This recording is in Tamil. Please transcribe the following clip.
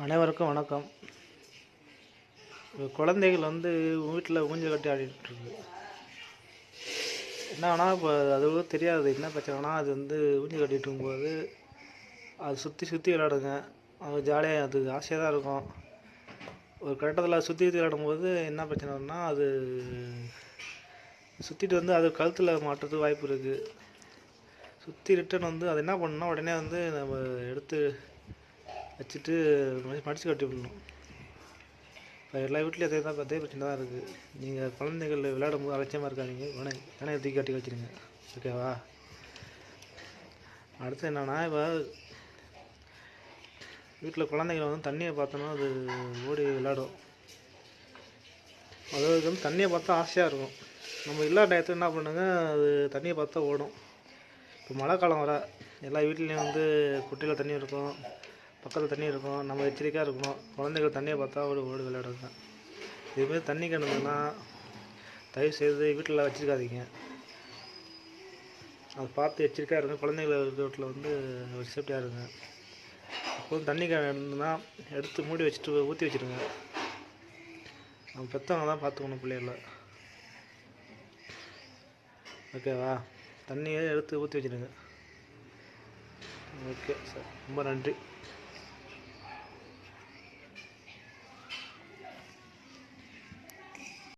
அனைவருக்கும் வணக்கம். குழந்தைகள் வந்து வீட்டில் ஊஞ்சல் கட்டி ஆடிட்டுருக்கு என்னன்னா இப்போ அதுவும் தெரியாது என்ன பிரச்சனைனா அது வந்து ஊஞ்சல் கட்டிட்டு இருக்கும்போது அது சுற்றி சுற்றி விளையாடுங்க. அது ஜாலியாக அது ஆசையாக தான் இருக்கும். ஒரு கட்டத்தில் சுற்றி சுற்றி விளையாடும்போது என்ன பிரச்சனைனா அது சுற்றிட்டு வந்து அது கழுத்தில் மாட்டுறதுக்கு வாய்ப்பு இருக்குது சுற்றி ரிட்டன் வந்து அது என்ன பண்ணுன்னா உடனே வந்து நம்ம எடுத்து வச்சுட்டு மடித்து கட்டி விடணும். இப்போ எல்லா வீட்லேயும் அதே தான் அதே பிரச்சனை தான் இருக்குது நீங்கள் குழந்தைகள் விளையாடும் போது அலட்சியமாக இருக்காதீங்க. உடனே உடனே தூக்கி கட்டி வச்சுருங்க. ஓகேவா அடுத்து என்னென்னா இப்போ வீட்டில் குழந்தைகள் வந்து தண்ணியை பார்த்தோன்னா அது ஓடி விளையாடும். அதாவது வந்து தண்ணியை பார்த்தா ஆசையாக இருக்கும். நம்ம இல்லாத டயத்தில் என்ன பண்ணுங்க அது தண்ணியை பார்த்தா ஓடும். இப்போ மழை காலம் வர எல்லா வீட்லேயும் வந்து குட்டையில் தண்ணி இருக்கும். பக்கத்தில் தண்ணி இருக்கும் நம்ம எச்சரிக்கையாக இருக்கணும். குழந்தைகள் தண்ணியை பார்த்தா ஓடி ஓடி விளையாடுங்க இதுமாரி தண்ணி கிடந்ததுன்னா தயவு செய்து வீட்டில் வச்சுருக்காதீங்க. அதை பார்த்து எச்சரிக்கையாக இருங்க. குழந்தைகள் வீட்டில் வந்து ஒரு சேஃப்டியாக இருங்க. அப்போது தண்ணி கிடந்ததுன்னா எடுத்து மூடி வச்சுட்டு ஊற்றி வச்சுருங்க. நம்ம பெற்றவங்க தான் பார்த்துக்கணும் பிள்ளைகள. ஓகேவா தண்ணியை எடுத்து ஊற்றி வச்சுருங்க. ஓகே சார் ரொம்ப நன்றி.